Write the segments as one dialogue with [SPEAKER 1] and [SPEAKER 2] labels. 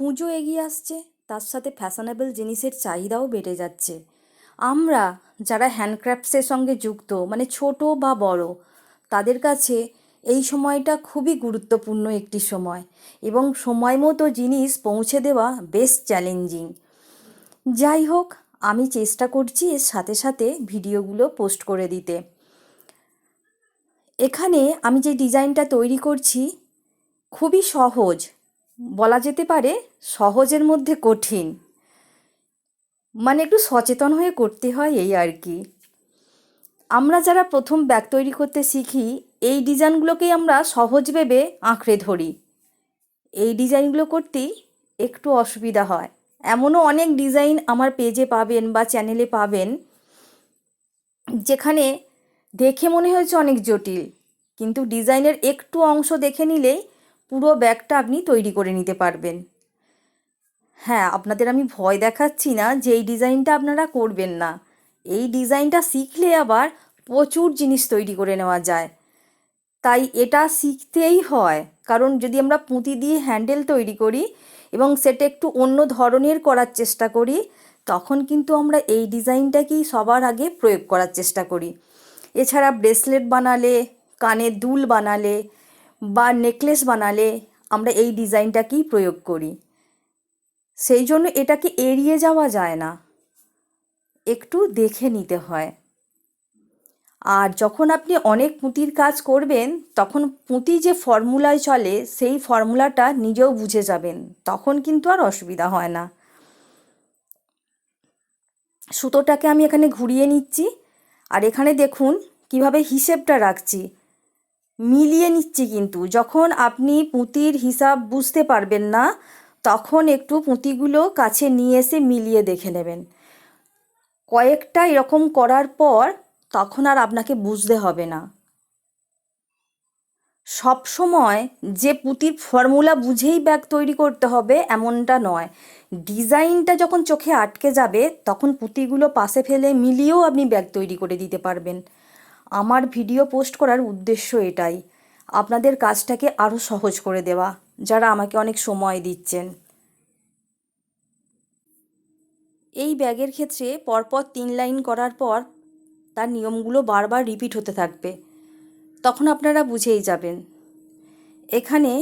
[SPEAKER 1] পুজো এগিয়ে আসছে, তার সাথে ফ্যাশনেবল জিনিসের চাহিদাও বেড়ে যাচ্ছে। আমরা যারা হ্যান্ডক্রাফটসের সঙ্গে যুক্ত মানে ছোট বা বড়, তাদের কাছে এই সময়টা খুবই গুরুত্বপূর্ণ একটি সময় এবং সময় মতো জিনিস পৌঁছে দেওয়া বেশ চ্যালেঞ্জিং যাই হোক, আমি চেষ্টা করছি এর সাথে সাথে ভিডিওগুলো পোস্ট করে দিতে। এখানে আমি যে ডিজাইনটা তৈরি করছি, খুবই সহজ। বলা যেতে পারে সহজের মধ্যে কঠিন। মানে একটু সচেতন হয়ে করতে হয় এই আর কি। আমরা যারা প্রথম ব্যাগ তৈরি করতে শিখি, এই ডিজাইনগুলোকেই আমরা সহজ ভেবে আঁকড়ে ধরি। এই ডিজাইনগুলো করতেই একটু অসুবিধা হয়। এমনও অনেক ডিজাইন আমার পেজে পাবেন বা চ্যানেলে পাবেন, যেখানে দেখে মনে হয়েছে অনেক জটিল। কিন্তু ডিজাইনের একটু অংশ দেখে নিলেই পুরো ব্যাগটা আপনি তৈরি করে নিতে পারবেন। হ্যাঁ আপনাদের আমি ভয় দেখাচ্ছি না যে এই ডিজাইনটা আপনারা করবেন না। এই ডিজাইনটা শিখলে আবার প্রচুর জিনিস তৈরি করে নেওয়া যায়। তাই এটা শিখতেই হয়। কারণ যদি আমরা পুঁতি দিয়ে হ্যান্ডেল তৈরি করি এবং সেটা একটু অন্য ধরনের করার চেষ্টা করি, তখন কিন্তু আমরা এই ডিজাইনটাকেই সবার আগে প্রয়োগ করার চেষ্টা করি। এছাড়া ব্রেসলেট বানালে কানের দুল বানালে বা নেকলেস বানালে আমরা এই ডিজাইনটাকেই প্রয়োগ করি? সেই জন্য এটাকে এড়িয়ে যাওয়া যায় না? একটু দেখে নিতে হয়। আর যখন আপনি অনেক পুঁতির কাজ করবেন, তখন পুঁতি যে ফর্মুলায় চলে, সেই ফর্মুলাটা নিজেও বুঝে যাবেন। তখন কিন্তু আর অসুবিধা হয় না। সুতোটাকে আমি এখানে ঘুরিয়ে নিচ্ছি। আর এখানে দেখুন, কীভাবে হিসেবটা রাখছি। মিলিয়ে নিচ্ছি কিন্তু। যখন আপনি পুঁতির হিসাব বুঝতে পারবেন না, তখন একটু পুঁতিগুলো কাছে নিয়ে এসে মিলিয়ে দেখে নেবেন। কয়েকটা এরকম করার পর তখন আর আপনাকে বুঝতে হবে না। সব সময় যে পুঁতির ফর্মুলা বুঝেই ব্যাগ তৈরি করতে হবে এমনটা নয়। ডিজাইনটা যখন চোখে আটকে যাবে, তখন পুঁতিগুলো পাশে ফেলে মিলিয়েও আপনি ব্যাগ তৈরি করে দিতে পারবেন। আমার ভিডিও পোস্ট করার উদ্দেশ্য এটাই। আপনাদের কাজটাকে আরও সহজ করে দেওয়া, যারা আমাকে অনেক সময় দিচ্ছেন। এই ব্যাগের ক্ষেত্রে পরপর তিন লাইন করার পর তার নিয়মগুলো বারবার রিপিট হতে থাকবে। তখন আপনারা বুঝেই যাবেন। এখানে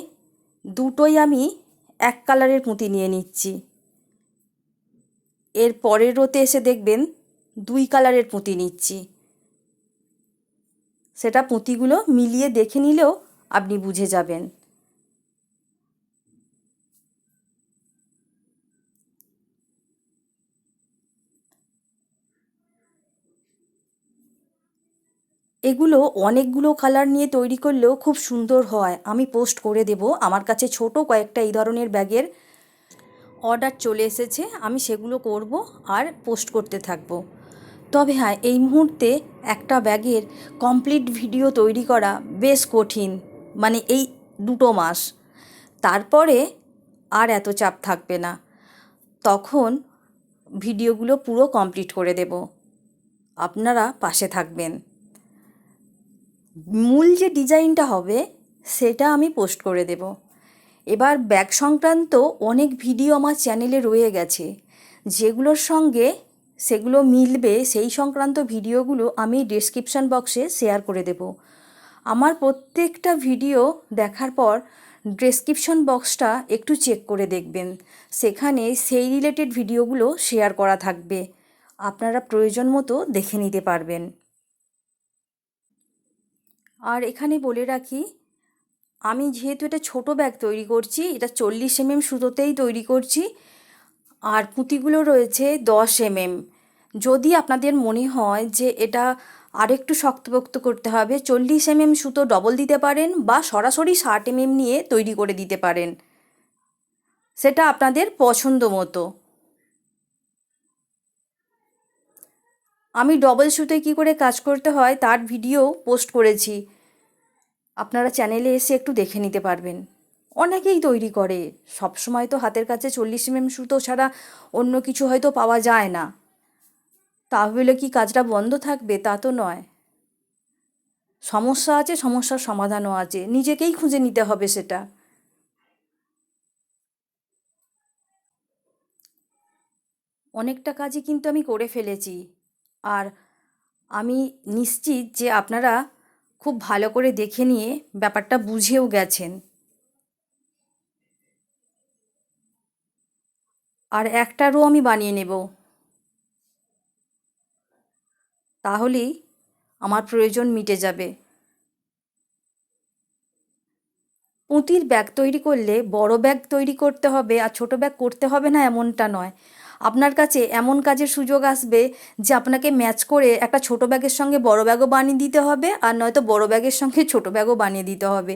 [SPEAKER 1] দুটোই আমি এক কালারের পুঁতি নিয়ে নিচ্ছি। এর পরের রোতে এসে দেখবেন দুই কালারের পুঁতি নিচ্ছি। সেটা পুঁতিগুলো মিলিয়ে দেখে নিলেও আপনি বুঝে যাবেন। এগুলো অনেকগুলো কালার নিয়ে তৈরি করলেও খুব সুন্দর হয়। আমি পোস্ট করে দেব। আমার কাছে ছোট কয়েকটা এই ধরনের ব্যাগের অর্ডার চলে এসেছে। আমি সেগুলো করব আর পোস্ট করতে থাকব। তবে হ্যাঁ এই মুহূর্তে একটা ব্যাগের কমপ্লিট ভিডিও তৈরি করা বেশ কঠিন মানে এই দুটো মাস। তারপরে আর এত চাপ থাকবে না। তখন ভিডিওগুলো পুরো কমপ্লিট করে দেব। আপনারা পাশে থাকবেন। মূল যে ডিজাইনটা হবে, সেটা আমি পোস্ট করে দেব। এবার ব্যাগ সংক্রান্ত অনেক ভিডিও আমার চ্যানেলে রয়ে গেছে, যেগুলোর সঙ্গে সেগুলো মিলবে, সেই সংক্রান্ত ভিডিওগুলো আমি ডিসক্রিপশান বক্সে শেয়ার করে দেব। আমার প্রত্যেকটা ভিডিও দেখার পর ডেসক্রিপশন বক্সটা একটু চেক করে দেখবেন। সেখানে সেই রিলেটেড ভিডিওগুলো শেয়ার করা থাকবে। আপনারা প্রয়োজন মতো দেখে নিতে পারবেন। আর এখানে বলে রাখি, আমি যেহেতু এটা ছোট ব্যাগ তৈরি করছি, এটা চল্লিশ এমএম সুতোতেই তৈরি করছি আর পুঁতিগুলো রয়েছে দশ এমএম। যদি আপনাদের মনে হয় যে এটা আরেকটু শক্তপোক্ত করতে হবে, চল্লিশ এমএম সুতো ডবল দিতে পারেন বা সরাসরি ষাট এমএম নিয়ে তৈরি করে দিতে পারেন। সেটা আপনাদের পছন্দ মতো। আমি ডবল সুতোয় কী করে কাজ করতে হয় তার ভিডিও পোস্ট করেছি। আপনারা চ্যানেলে এসে একটু দেখে নিতে পারবেন। অনেকেই তৈরি করে। সব সময় তো হাতের কাছে চল্লিশ এমএম সুতো ছাড়া অন্য কিছু হয়তো পাওয়া যায় না। তাহলে কি কাজটা বন্ধ থাকবে? তা তো নয়। সমস্যা আছে, সমস্যার সমাধানও আছে। নিজেকেই খুঁজে নিতে হবে সেটা। অনেকটা কাজই কিন্তু আমি করে ফেলেছি। আর আমি নিশ্চিত যে আপনারা খুব ভালো করে দেখে নিয়ে ব্যাপারটা বুঝেও গেছেন। আর একটা রো আমি বানিয়ে নেব। তাহলেই আমার প্রয়োজন মিটে যাবে। পুঁতির ব্যাগ তৈরি করলে বড় ব্যাগ তৈরি করতে হবে আর ছোট ব্যাগ করতে হবে না এমনটা নয়। আপনার কাছে এমন কাজের সুযোগ আসবে যে আপনাকে ম্যাচ করে একটা ছোট ব্যাগের সঙ্গে বড় ব্যাগও বানিয়ে দিতে হবে আর নয়তো বড় ব্যাগের সঙ্গে ছোট ব্যাগও বানিয়ে দিতে হবে।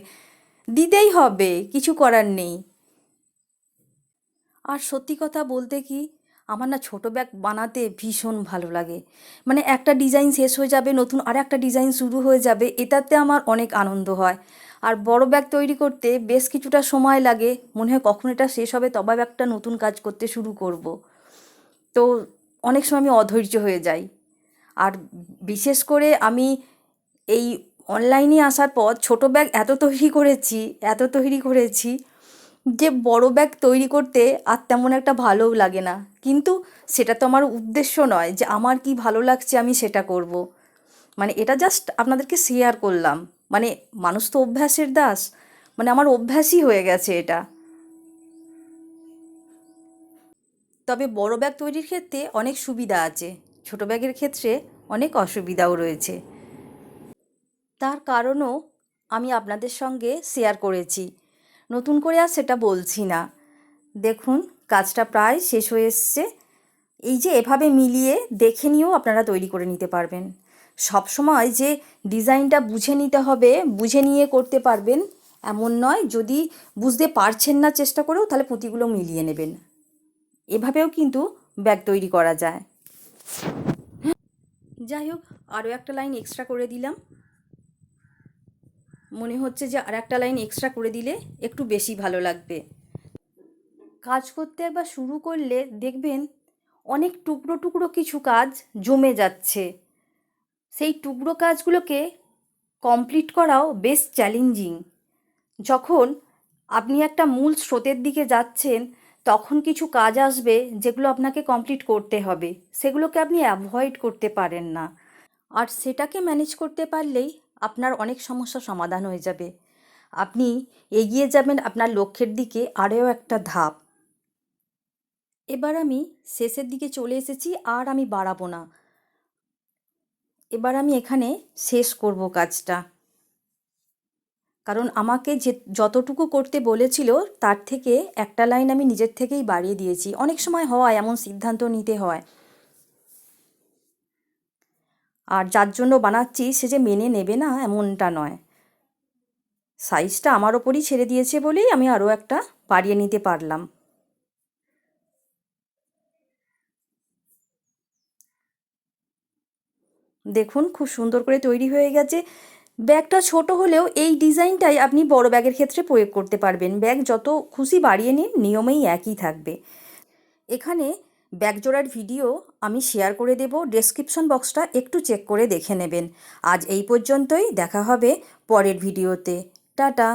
[SPEAKER 1] দিতেই হবে, কিছু করার নেই। আর সত্যি কথা বলতে কি, আমার না ছোটো ব্যাগ বানাতে ভীষণ ভালো লাগে। মানে একটা ডিজাইন শেষ হয়ে যাবে, নতুন আর একটা ডিজাইন শুরু হয়ে যাবে, এটাতে আমার অনেক আনন্দ হয়। আর বড় ব্যাগ তৈরি করতে বেশ কিছুটা সময় লাগে, মনে হয় কখন এটা শেষ হবে, তবে একটা নতুন কাজ করতে শুরু করব। তো অনেক সময় আমি অধৈর্য হয়ে যাই। আর বিশেষ করে আমি এই অনলাইনে আসার পর ছোট ব্যাগ এত তৈরি করেছি, এত তৈরি করেছি যে বড় ব্যাগ তৈরি করতে আর তেমন একটা ভালোও লাগে না। কিন্তু সেটা তো আমার উদ্দেশ্য নয় যে আমার কি ভালো লাগছে আমি সেটা করব। মানে এটা জাস্ট আপনাদেরকে শেয়ার করলাম। মানে মানুষ তো অভ্যাসের দাস। মানে আমার অভ্যাসই হয়ে গেছে এটা। তবে বড় ব্যাগ তৈরির ক্ষেত্রে অনেক সুবিধা আছে। ছোট ব্যাগের ক্ষেত্রে অনেক অসুবিধাও রয়েছে। তার কারণও আমি আপনাদের সঙ্গে শেয়ার করেছি। নতুন করে আর সেটা বলছি না। দেখুন, কাজটা প্রায় শেষ হয়ে এসছে। এই যে এভাবে মিলিয়ে দেখে নিয়েও আপনারা তৈরি করে নিতে পারবেন। সব সময় যে ডিজাইনটা বুঝে নিতে হবে, বুঝে নিয়ে করতে পারবেন, এমন নয় যদি বুঝতে পারছেন না চেষ্টা করেও তাহলে পুঁতিগুলো মিলিয়ে নেবেন। এভাবেও কিন্তু ব্যাগ তৈরি করা যায়। যাই হোক, আরও একটা লাইন এক্সট্রা করে দিলাম। মনে হচ্ছে যে আর একটা লাইন এক্সট্রা করে দিলে একটু বেশি ভালো লাগবে। কাজ করতে একবার শুরু করলে দেখবেন অনেক টুকরো টুকরো কিছু কাজ জমে যাচ্ছে। সেই টুকরো কাজগুলোকে কমপ্লিট করাও বেশ চ্যালেঞ্জিং যখন আপনি একটা মূল স্রোতের দিকে যাচ্ছেন, তখন কিছু কাজ আসবে যেগুলো আপনাকে কমপ্লিট করতে হবে। সেগুলোকে আপনি অ্যাভয়েড করতে পারেন না। আর সেটাকে ম্যানেজ করতে পারলেই আপনার অনেক সমস্যা সমাধান হয়ে যাবে। আপনি এগিয়ে যাবেন আপনার লক্ষ্যের দিকে আরও একটা ধাপ। এবার আমি শেষের দিকে চলে এসেছি, আর আমি বাড়াবো না। এবার আমি এখানে শেষ করব কাজটা। কারণ আমাকে যে যতটুকু করতে বলেছিল, তার থেকে একটা লাইন আমি নিজের থেকেই বাড়িয়ে দিয়েছি। অনেক সময় হয় এমন সিদ্ধান্ত নিতে হয়। আর যার জন্য বানাচ্ছি, সে যে মেনে নেবে না, এমনটা নয়। সাইজটা আমার ওপরই ছেড়ে দিয়েছে বলেই আমি আরও একটা বাড়িয়ে নিতে পারলাম। দেখুন, খুব সুন্দর করে তৈরি হয়ে গেছে। ব্যাগটা ছোট হলেও এই ডিজাইনটাই আপনি বড় ব্যাগের ক্ষেত্রে প্রয়োগ করতে পারবেন। ব্যাগ যত খুশি বাড়িয়ে নিন, নিয়মেই একই থাকবে। এখানে ব্যাগ জোড়ার ভিডিও আমি শেয়ার করে দেব। ডেসক্রিপশন বক্সটা একটু চেক করে দেখে নেবেন। আজ এই পর্যন্তই, দেখা হবে পরের ভিডিওতে। টাটা।